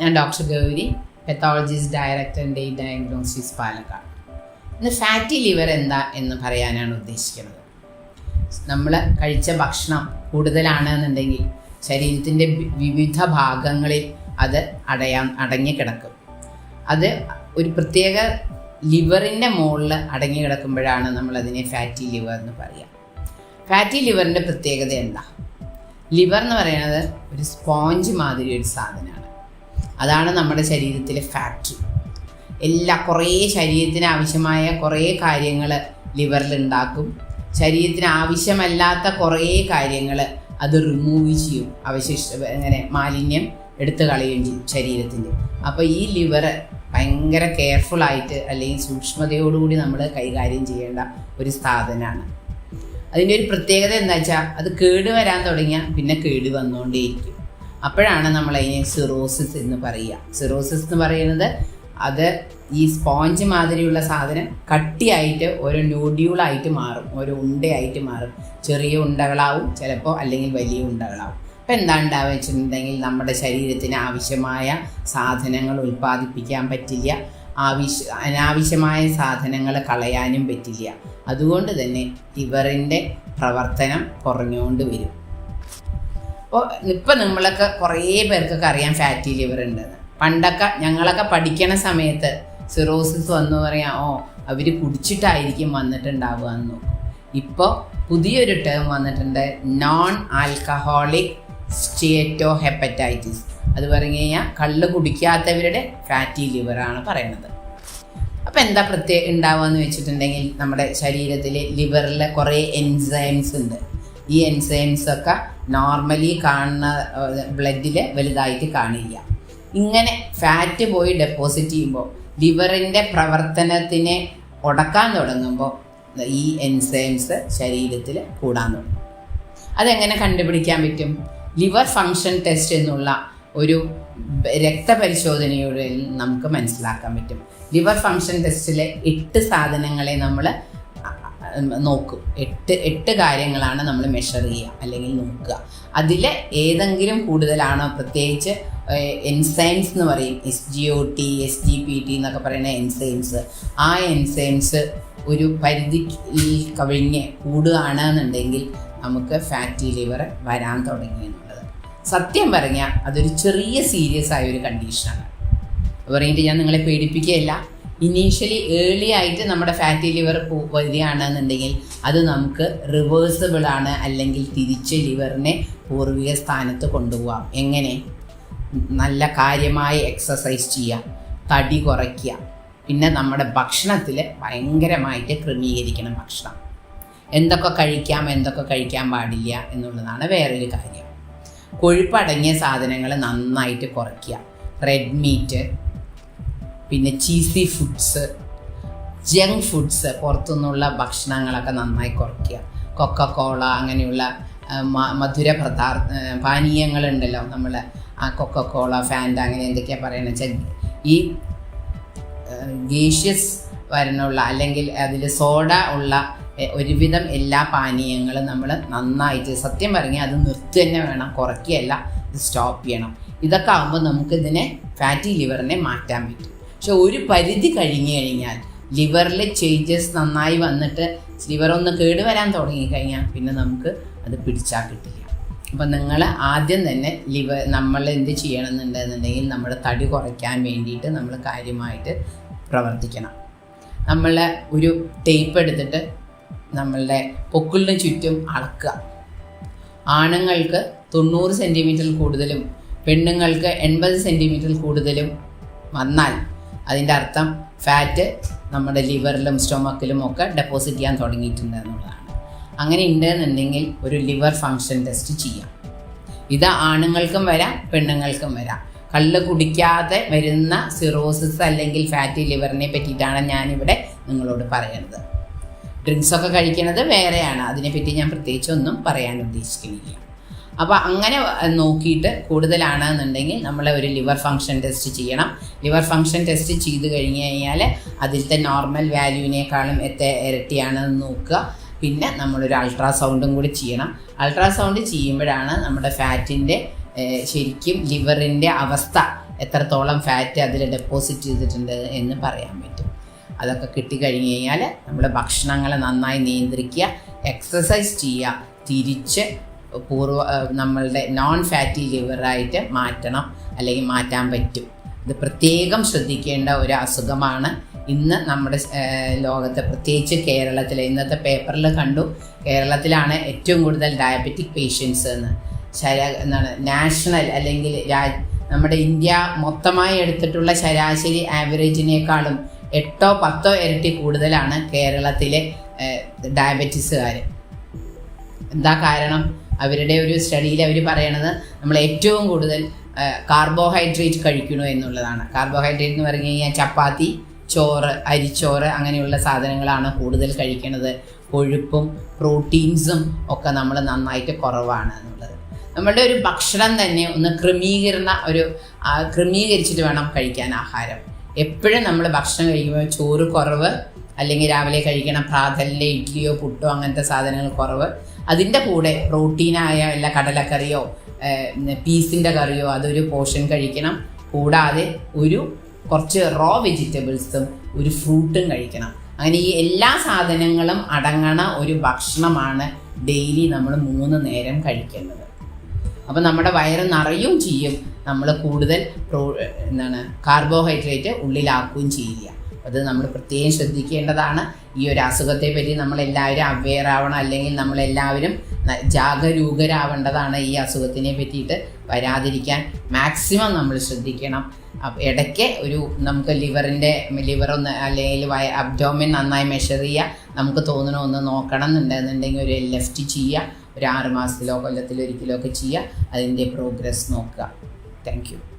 ഞാൻ doctor Gauri pathologist director day diagnosis Palakkad. ഇന്ന് fatty liver എന്താ എന്ന് പറയാനാണ് ഉദ്ദേശിക്കുന്നത്. നമ്മൾ കഴിച്ച ഭക്ഷണം കൂടുതലാണ് എന്നുണ്ടെങ്കിൽ ശരീരത്തിന്റെ വിവിധ ഭാഗങ്ങളിൽ അത് അടയാൻ അടങ്ങിക്കിടക്കും അത് ഒരു പ്രത്യേക ലിവറിന്റെ മുകളിൽ അടങ്ങി കിടക്കുമ്പോഴാണ് നമ്മളതിനെ ഫാറ്റി ലിവർ എന്ന് പറയുക ഫാറ്റി ലിവറിന്റെ പ്രത്യേകത എന്താ? ലിവർ എന്ന് പറയുന്നത് ഒരു സ്പോഞ്ച് മാതിരി ഒരു സാധനമാണ്. അതാണ് നമ്മുടെ ശരീരത്തിലെ ഫാക്ടറി എല്ലാ കുറേ ശരീരത്തിന് ആവശ്യമായ കുറേ കാര്യങ്ങൾ ലിവറിൽ ഉണ്ടാക്കും. ശരീരത്തിന് ആവശ്യമല്ലാത്ത കുറേ കാര്യങ്ങൾ അത് റിമൂവ് ചെയ്യും. അവശിഷ്ട അങ്ങനെ മാലിന്യം എടുത്തു കളയുകയും ചെയ്യും ശരീരത്തിന്റെ. അപ്പോൾ ഈ ലിവർ ഭയങ്കര ആയിട്ട് അല്ലെങ്കിൽ സൂക്ഷ്മതയോടുകൂടി നമ്മൾ കൈകാര്യം ചെയ്യേണ്ട ഒരു സാധനമാണ്. അതിന്റെ ഒരു പ്രത്യേകത എന്താ വെച്ചാൽ അത് കേട് വരാൻ തുടങ്ങിയാൽ പിന്നെ കേട് വന്നുകൊണ്ടേയിരിക്കും അപ്പോഴാണ് നമ്മൾ അതിനെ സിറോസിസ് എന്ന് പറയുക. സിറോസിസ് എന്ന് പറയുന്നത് അത് ഈ സ്പോഞ്ച് മാതിരിയുള്ള സാധനം കട്ടിയായിട്ട് ഓരോ നോഡ്യൂളായിട്ട് മാറും. ഓരോ ഉണ്ടയായിട്ട് മാറും. ചെറിയ ഉണ്ടകളാവും ചിലപ്പോൾ അല്ലെങ്കിൽ വലിയ ഉണ്ടകളാവും. അപ്പം എന്താ ഉണ്ടാവുക വെച്ചിട്ടുണ്ടെങ്കിൽ നമ്മുടെ ശരീരത്തിന് ആവശ്യമായ സാധനങ്ങൾ ഉൽപ്പാദിപ്പിക്കാൻ പറ്റില്ല. ആവശ്യ അനാവശ്യമായ സാധനങ്ങൾ കളയാനും പറ്റില്ല. അതുകൊണ്ട് തന്നെ ലിവറിന്റെ പ്രവർത്തനം കുറഞ്ഞുകൊണ്ട് വരും. അപ്പോൾ ഇപ്പം നമ്മളൊക്കെ കുറേ പേർക്കൊക്കെ അറിയാം ഫാറ്റി ലിവർ ഉണ്ടെന്ന് പണ്ടൊക്കെ ഞങ്ങളൊക്കെ പഠിക്കണ സമയത്ത് സിറോസിസ് വന്നു പറയാം ഓ അവർ കുടിച്ചിട്ടായിരിക്കും വന്നിട്ടുണ്ടാവുക എന്ന്. നോക്കും ഇപ്പോൾ പുതിയൊരു ടേം വന്നിട്ടുണ്ട് നോൺ ആൽക്കഹോളിക് സ്റ്റേറ്റോ ഹെപ്പറ്റൈറ്റിസ് അത് പറഞ്ഞു കഴിഞ്ഞാൽ കള്ള് കുടിക്കാത്തവരുടെ ഫാറ്റി ലിവറാണ് പറയുന്നത് അപ്പോൾ എന്താ പ്രത്യേക ഉണ്ടാവുകയെന്ന് വെച്ചിട്ടുണ്ടെങ്കിൽ നമ്മുടെ ശരീരത്തിൽ ലിവറിൽ കുറേ എൻസൈംസ് ഉണ്ട്. ഈ എൻസൈംസ് ഒക്കെ നോർമലി കാണുന്ന ബ്ലഡിൽ വലുതായിട്ട് കാണില്ല. ഇങ്ങനെ ഫാറ്റ് പോയി ഡെപ്പോസിറ്റ് ചെയ്യുമ്പോൾ ലിവറിന്റെ പ്രവർത്തനത്തിനെ ഉടക്കാൻ തുടങ്ങുമ്പോൾ ഈ എൻസൈംസ് ശരീരത്തിൽ കൂടാൻ തുടങ്ങും. അതെങ്ങനെ കണ്ടുപിടിക്കാൻ പറ്റും? ലിവർ ഫങ്ഷൻ ടെസ്റ്റ് എന്നുള്ള ഒരു രക്തപരിശോധനയുടെ നമുക്ക് മനസ്സിലാക്കാൻ പറ്റും. ലിവർ ഫങ്ഷൻ ടെസ്റ്റിലെ എട്ട് സാധനങ്ങളെ നമ്മൾ നോക്കും. എട്ട് എട്ട് കാര്യങ്ങളാണ് നമ്മൾ മെഷർ ചെയ്യുക അല്ലെങ്കിൽ നോക്കുക. അതിൽ ഏതെങ്കിലും കൂടുതലാണോ? പ്രത്യേകിച്ച് എൻസൈംസ് എന്ന് പറയും. S G O T S G P T എന്നൊക്കെ പറയുന്ന എൻസൈംസ് ആ എൻസൈംസ് ഒരു പരിധി കവിഞ്ഞ് കൂടുകയാണെന്നുണ്ടെങ്കിൽ നമുക്ക് ഫാറ്റി ലിവർ വരാൻ തുടങ്ങി എന്നുള്ളത് സത്യം പറഞ്ഞാൽ അതൊരു ചെറിയ സീരിയസ് ആയ ഒരു കണ്ടീഷനാണ് പറഞ്ഞിട്ട് ഞാൻ നിങ്ങളെ പേടിപ്പിക്കുകയല്ല. ഇനീഷ്യലി ഏർലി ആയിട്ട് നമ്മുടെ ഫാറ്റി ലിവർ വരികയാണെന്നുണ്ടെങ്കിൽ അത് നമുക്ക് റിവേഴ്സിബിൾ ആണ് അല്ലെങ്കിൽ തിരിച്ച് ലിവറിനെ പൂർവിക സ്ഥാനത്ത് കൊണ്ടുപോകാം എങ്ങനെ? നല്ല കാര്യമായ എക്സസൈസ് ചെയ്യുക തടി കുറയ്ക്കുക. പിന്നെ നമ്മുടെ ഭക്ഷണത്തിൽ ഭയങ്കരമായിട്ട് ക്രമീകരിക്കണം ഭക്ഷണം. എന്തൊക്കെ കഴിക്കാം എന്തൊക്കെ കഴിക്കാൻ പാടില്ല എന്നുള്ളതാണ് വേറൊരു കാര്യം. കൊഴുപ്പടങ്ങിയ സാധനങ്ങൾ നന്നായിട്ട് കുറയ്ക്കുക. റെഡ് മീറ്റ് പിന്നെ ചീസി ഫുഡ്സ് ജങ്ക് ഫുഡ്സ് പുറത്തുനിന്നുള്ള ഭക്ഷണങ്ങളൊക്കെ നന്നായി കുറയ്ക്കുക. കൊക്കക്കോള അങ്ങനെയുള്ള മധുര പദാർത്ഥ പാനീയങ്ങളുണ്ടല്ലോ നമ്മൾ ആ കൊക്കക്കോള ഫാൻഡ അങ്ങനെ എന്തൊക്കെയാണ് പറയുന്നത് വെച്ചാൽ ഈ ഗേഷ്യസ് വരണുള്ള അല്ലെങ്കിൽ അതിൽ സോഡ ഉള്ള ഒരുവിധം എല്ലാ പാനീയങ്ങളും നമ്മൾ നന്നായിട്ട് സത്യം പറഞ്ഞാൽ അത് നിർത്തി തന്നെ വേണം കുറയ്ക്കുകയല്ല ഇത് സ്റ്റോപ്പ് ചെയ്യണം. ഇതൊക്കെ ആകുമ്പോൾ നമുക്ക് ഇതിനെ ഫാറ്റി ലിവറിനെ മാറ്റാൻ പറ്റും. പക്ഷെ ഒരു പരിധി കഴിഞ്ഞു കഴിഞ്ഞാൽ ലിവറിലെ ചേഞ്ചസ് നന്നായി വന്നിട്ട് ലിവർ ഒന്ന് കേടുവരാൻ തുടങ്ങിക്കഴിഞ്ഞാൽ പിന്നെ നമുക്ക് അത് പിടിച്ചാൽ കിട്ടില്ല. അപ്പം നിങ്ങൾ ആദ്യം തന്നെ ലിവർ നമ്മൾ എന്ത് ചെയ്യണമെന്നുണ്ടെന്നുണ്ടെങ്കിൽ നമ്മുടെ തടി കുറയ്ക്കാൻ വേണ്ടിയിട്ട് നമ്മൾ കാര്യമായിട്ട് പ്രവർത്തിക്കണം. നമ്മൾ ഒരു ടേപ്പ് എടുത്തിട്ട് നമ്മളുടെ പൊക്കിളിന് ചുറ്റും അളക്കുക. ആണുങ്ങൾക്ക് തൊണ്ണൂറ് സെന്റിമീറ്ററിൽ കൂടുതലും പെണ്ണുങ്ങൾക്ക് എൺപത് സെന്റിമീറ്ററിൽ കൂടുതലും വന്നാൽ അതിന്റെ അർത്ഥം ഫാറ്റ് നമ്മുടെ ലിവറിലും സ്റ്റൊമക്കിലും ഒക്കെ ഡെപ്പോസിറ്റ് ചെയ്യാൻ തുടങ്ങിയിട്ടുണ്ട് എന്നുള്ളതാണ്. അങ്ങനെ ഉണ്ടെന്നുണ്ടെങ്കിൽ ഒരു ലിവർ ഫങ്ഷൻ ടെസ്റ്റ് ചെയ്യാം. ഇത് ആണുങ്ങൾക്കും വരാം പെണ്ണുങ്ങൾക്കും വരാം. കള്ള് കുടിക്കാതെ വരുന്ന സിറോസിസ് അല്ലെങ്കിൽ ഫാറ്റി ലിവറിനെ പറ്റിയിട്ടാണ് ഞാനിവിടെ നിങ്ങളോട് പറയുന്നത് ഡ്രിങ്ക്സ് ഒക്കെ കഴിക്കുന്നത് വേറെയാണ്. അതിനെപ്പറ്റി ഞാൻ പ്രത്യേകിച്ച് ഒന്നും പറയാൻ ഉദ്ദേശിക്കുന്നില്ല. അപ്പോൾ അങ്ങനെ നോക്കിയിട്ട് കൂടുതലാണെന്നുണ്ടെങ്കിൽ നമ്മൾ ഒരു ലിവർ ഫങ്ഷൻ ടെസ്റ്റ് ചെയ്യണം. ലിവർ ഫങ്ഷൻ ടെസ്റ്റ് ചെയ്ത് കഴിഞ്ഞ് കഴിഞ്ഞാൽ അതിലത്തെ നോർമൽ വാല്യൂവിനേക്കാളും എത്ര ഇരട്ടിയാണെന്ന് നോക്കുക. പിന്നെ നമ്മളൊരു അൾട്രാസൗണ്ടും കൂടി ചെയ്യണം. അൾട്രാസൗണ്ട് ചെയ്യുമ്പോഴാണ് നമ്മുടെ ഫാറ്റിന്റെ ശരിക്കും ലിവറിന്റെ അവസ്ഥ എത്രത്തോളം ഫാറ്റ് അതിൽ ഡെപ്പോസിറ്റ് ചെയ്തിട്ടുണ്ട് എന്ന് പറയാൻ പറ്റും. അതൊക്കെ കിട്ടിക്കഴിഞ്ഞ് കഴിഞ്ഞാൽ നമ്മൾ ഭക്ഷണങ്ങളെ നന്നായി നിയന്ത്രിക്കുക എക്സസൈസ് ചെയ്യുക തിരിച്ച് പൂർവ നമ്മളുടെ നോൺ ഫാറ്റി ലിവറായിട്ട് മാറ്റണം അല്ലെങ്കിൽ മാറ്റാൻ പറ്റും. ഇത് പ്രത്യേകം ശ്രദ്ധിക്കേണ്ട ഒരു അസുഖമാണ്. ഇന്ന് നമ്മുടെ ലോകത്ത് പ്രത്യേകിച്ച് കേരളത്തിൽ ഇന്നത്തെ പേപ്പറിൽ കണ്ടു കേരളത്തിലാണ് ഏറ്റവും കൂടുതൽ ഡയബറ്റിക് പേഷ്യൻസ് എന്ന്. ശര എന്താണ് നാഷണൽ അല്ലെങ്കിൽ രാ- നമ്മുടെ ഇന്ത്യ മൊത്തമായി എടുത്തിട്ടുള്ള ശരാശരി ആവറേജിനേക്കാളും എട്ടോ പത്തോ ഇരട്ടി കൂടുതലാണ് കേരളത്തിലെ ഡയബറ്റീസുകാർ. എന്താ കാരണം? അവരുടെ ഒരു സ്റ്റഡിയിൽ അവർ പറയണത് നമ്മൾ ഏറ്റവും കൂടുതൽ കാർബോഹൈഡ്രേറ്റ് കഴിക്കണു എന്നുള്ളതാണ്. കാർബോഹൈഡ്രേറ്റ് എന്ന് പറഞ്ഞു കഴിഞ്ഞാൽ ചപ്പാത്തി ചോറ് അരിച്ചോറ് അങ്ങനെയുള്ള സാധനങ്ങളാണ് കൂടുതൽ കഴിക്കണത് കൊഴുപ്പും പ്രോട്ടീൻസും ഒക്കെ നമ്മൾ നന്നായിട്ട് കുറവാണ് എന്നുള്ളത്. നമ്മളുടെ ഒരു ഭക്ഷണം തന്നെ ഒന്ന് ക്രമീകരണ ഒരു ക്രമീകരിച്ചിട്ട് വേണം കഴിക്കാൻ ആഹാരം. എപ്പോഴും നമ്മൾ ഭക്ഷണം കഴിക്കുമ്പോൾ ചോറ് കുറവ് അല്ലെങ്കിൽ രാവിലെ കഴിക്കണം പ്രാതലിന്റെ ഇഡ്ഡലിയോ പുട്ടോ അങ്ങനത്തെ സാധനങ്ങൾ കുറവ്. അതിന്റെ കൂടെ പ്രോട്ടീനായ വല്ല കടലക്കറിയോ പീസിന്റെ കറിയോ അതൊരു പോർഷൻ കഴിക്കണം. കൂടാതെ ഒരു കുറച്ച് റോ വെജിറ്റബിൾസും ഒരു ഫ്രൂട്ടും കഴിക്കണം. അങ്ങനെ ഈ എല്ലാ സാധനങ്ങളും അടങ്ങണ ഒരു ഭക്ഷണമാണ് ഡെയിലി നമ്മൾ മൂന്ന് നേരം കഴിക്കേണ്ടത്. അപ്പോൾ നമ്മുടെ വയറ് നിറയും ചെയ്യും. നമ്മൾ കൂടുതൽ പ്രോ എന്താണ് കാർബോഹൈഡ്രേറ്റ് ഉള്ളിലാക്കുകയും ചെയ്യില്ല അത് നമ്മൾ പ്രത്യേകം ശ്രദ്ധിക്കേണ്ടതാണ്. ഈ ഒരു അസുഖത്തെ പറ്റി നമ്മളെല്ലാവരും അവെയർ ആവണം. അല്ലെങ്കിൽ നമ്മളെല്ലാവരും ജാഗരൂകരാവേണ്ടതാണ് ഈ അസുഖത്തിനെ പറ്റിയിട്ട് വരാതിരിക്കാൻ മാക്സിമം നമ്മൾ ശ്രദ്ധിക്കണം. ഇടയ്ക്ക് ഒരു നമുക്ക് ലിവറിന്റെ ലിവറൊന്ന് അല്ലെങ്കിൽ വയ അബ്ഡോമിൻ നന്നായി മെഷർ ചെയ്യുക. നമുക്ക് തോന്നണമെന്ന് നോക്കണം എന്നുണ്ടെന്നുണ്ടെങ്കിൽ ഒരു ലെഫ്റ്റ് ചെയ്യുക. ഒരു ആറ് മാസത്തിലോ കൊല്ലത്തിലോ ഒരിക്കലോ ഒക്കെ ചെയ്യുക. അതിന്റെ പ്രോഗ്രസ് നോക്കുക. താങ്ക്